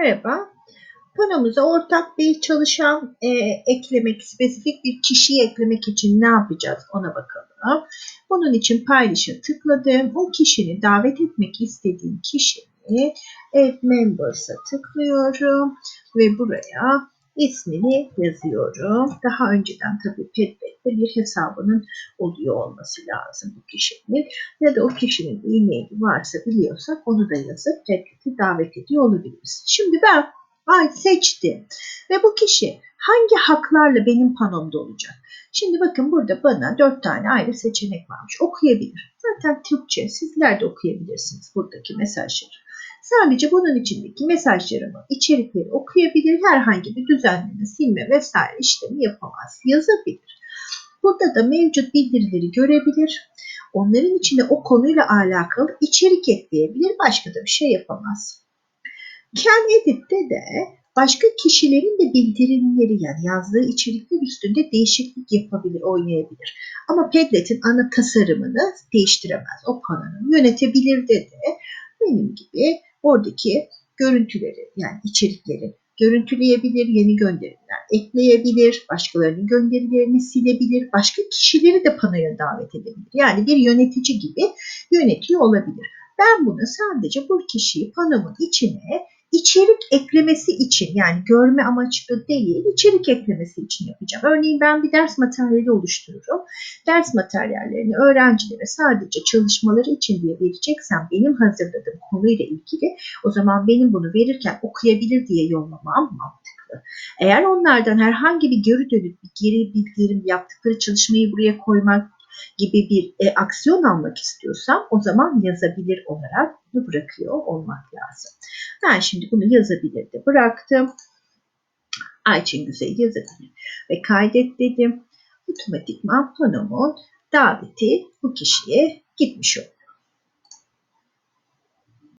Merhaba. Panomuza ortak bir çalışan e, eklemek, spesifik bir kişiyi eklemek için ne yapacağız ona bakalım. Bunun için paylaşa tıkladım. O kişinin davet etmek istediğim kişiyi Add Members'a tıklıyorum ve buraya ismini yazıyorum. Daha önceden tabii Padlet'te bir hesabının oluyor olması lazım bu kişinin. Ya da o kişinin e-maili varsa biliyorsak onu da yazıp Padlet'i davet ediyor olabiliriz. Şimdi ben ay seçtim ve bu kişi hangi haklarla benim panomda olacak? Şimdi bakın burada bana dört tane ayrı seçenek varmış. Okuyabilir. Zaten Türkçe sizler de okuyabilirsiniz buradaki mesajları. Sadece bunun içindeki mesajlarımı, içerikleri okuyabilir, herhangi bir düzenleme, silme vesaire işlemi yapamaz, yazabilir. Burada da mevcut bildirileri görebilir. Onların içine o konuyla alakalı içerik ekleyebilir, başka da bir şey yapamaz. Can Edit'te de başka kişilerin de bildirimleri yani yazdığı içerikler üstünde değişiklik yapabilir, oynayabilir. Ama Padlet'in ana tasarımını değiştiremez. O kanalını yönetebilir de benim gibi oradaki görüntüleri yani içerikleri görüntüleyebilir, yeni gönderiler ekleyebilir, başkalarının gönderilerini silebilir, başka kişileri de panoya davet edebilir. Yani bir yönetici gibi yönetiyor olabilir. Ben bunu sadece bu kişiyi panomun içine içerik eklemesi için yani görme amaçlı değil içerik eklemesi için yapacağım. Örneğin ben bir ders materyali oluştururum. Ders materyallerini öğrencilere sadece çalışmaları için diye vereceksem benim hazırladığım konuyla ilgili o zaman benim bunu verirken okuyabilir diye yollamam mantıklı. Eğer onlardan herhangi bir geri dönüp geri bildirim yaptıkları çalışmayı buraya koymak gibi bir e, aksiyon almak istiyorsam o zaman yazabilir olarak bunu bırakıyor olmak lazım. Ben şimdi bunu yazabilir de bıraktım. Ayçin Güzel yazabilir ve kaydet dedim. Otomatikman panomun daveti bu kişiye gitmiş oldu.